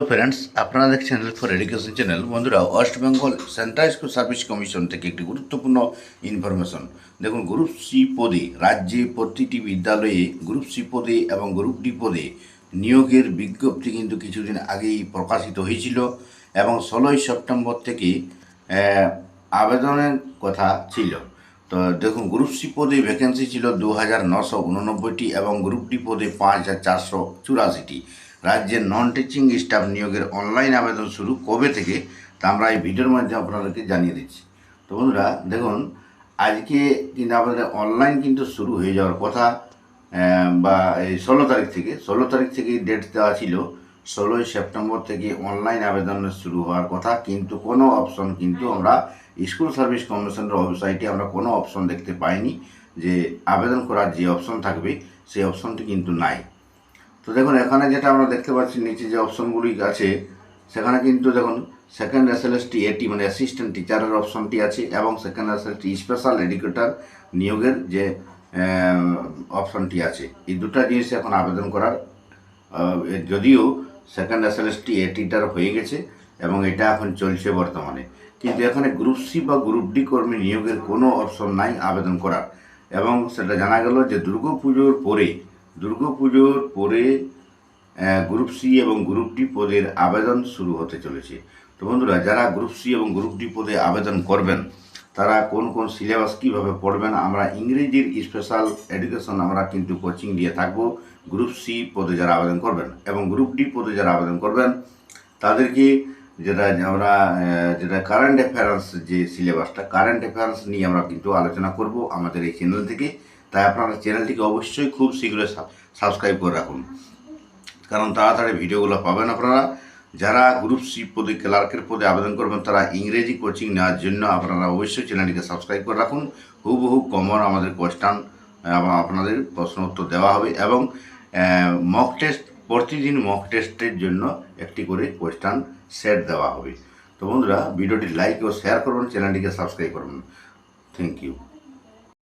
Friends আপনারা দেখছেন for education channel বন্ধুরা West Bengal central school service commission থেকে একটি গুরুত্বপূর্ণ ইনফরমেশন দেখুন গ্রুপ সি পদে, রাজ্যে প্রতিটি বিদ্যালয়ে গ্রুপ সি পদে এবং গ্রুপ ডি পদে নিয়োগের বিজ্ঞপ্তি কিন্তু কিছুদিন আগেই প্রকাশিত হয়েছিল এবং ষোলোই সেপ্টেম্বর থেকে আবেদনের কথা ছিল। তো দেখুন গ্রুপ সি পদে ভ্যাকেন্সি ছিল দু হাজার নশো উননব্বইটি এবং গ্রুপ ডি পদে পাঁচ হাজার চারশো চুরাশিটি। রাজ্যের নন টিচিং স্টাফ নিয়োগের অনলাইন আবেদন শুরু কবে থেকে, তা আমরা এই ভিডিওর মাধ্যমে আপনাদেরকে জানিয়ে দিচ্ছি। তো বন্ধুরা, দেখুন, আজকে কিন্তু আমাদের অনলাইন কিন্তু শুরু হয়ে যাওয়ার কথা বা এই ষোলো তারিখ থেকে, ষোলো তারিখ থেকে ডেট দেওয়া ছিল, ষোলোই সেপ্টেম্বর থেকে অনলাইন আবেদন শুরু হওয়ার কথা, কিন্তু কোনো অপশন কিন্তু আমরা স্কুল সার্ভিস কমিশনের ওয়েবসাইটে আমরা কোনো অপশন দেখতে পাইনি যে আবেদন করার যে অপশন থাকবে, সেই অপশনটি কিন্তু নাই। দেখুন, এখানে যেটা আমরা দেখতে পাচ্ছি নিচে যে অপশনগুলি আছে, সেখানে কিন্তু দেখুন সেকেন্ড এসএলএসটি এটি মানে অ্যাসিস্ট্যান্ট টিচারের অপশনটি আছে, এবং সেকেন্ড এসএলএসটি স্পেশাল এডুকেটর নিয়োগের যে অপশনটি আছে। এই দুটো জিনিস এখন আবেদন করার যদিও সেকেন্ড এসএলএসটি এটিটার হয়ে গেছে, এবং এটা এখন চলছে বর্তমানে। কিন্তু এখানে গ্রুপ সি বা গ্রুপ ডি কর্মী নিয়োগের কোনো অপশন নাই আবেদন করার। এবং সেটা জানা গেল যে দুর্গাপুজোর পরে দুর্গাপুজোর পরে গ্রুপ সি এবং গ্রুপ ডি পদের আবেদন শুরু হতে চলেছে। তো বন্ধুরা, যারা গ্রুপ সি এবং গ্রুপ ডি পদে আবেদন করবেন, তারা কোন কোন সিলেবাস কীভাবে পড়বেন, আমরা ইংরেজির স্পেশাল এডুকেশন আমরা কিন্তু কোচিং দিয়ে থাকব। গ্রুপ সি পদে যারা আবেদন করবেন এবং গ্রুপ ডি পদে যারা আবেদন করবেন, তাদেরকে যেটা আমরা যেটা কারেন্ট অ্যাফেয়ার্স যে সিলেবাসটা কারেন্ট অ্যাফেয়ার্স নিয়ে আমরা কিন্তু আলোচনা করব আমাদের এই চ্যানেল থেকে। তাই আপনারা চ্যানেলটিকে অবশ্যই খুব শীঘ্রই সাবস্ক্রাইব করে রাখুন। কারণ তাড়াতাড়ি ভিডিওগুলো পাবেন আপনারা। যারা গ্রুপ সি পদে ক্লার্কের পদে আবেদন করবেন, তারা ইংরেজি কোচিং নেওয়ার জন্য আপনারা অবশ্যই চ্যানেলটিকে সাবস্ক্রাইব করে রাখুন। হুবহু কমন আমাদের কোয়েশ্চান আপনাদের প্রশ্ন উত্তর দেওয়া হবে এবং মক টেস্ট প্রতিদিন মক টেস্টের জন্য একটি করে কোয়েশ্চান সেট দেওয়া হবে। তো বন্ধুরা, ভিডিওটি লাইক ও শেয়ার করুন চ্যানেলটিকে সাবস্ক্রাইব করুন। Thank you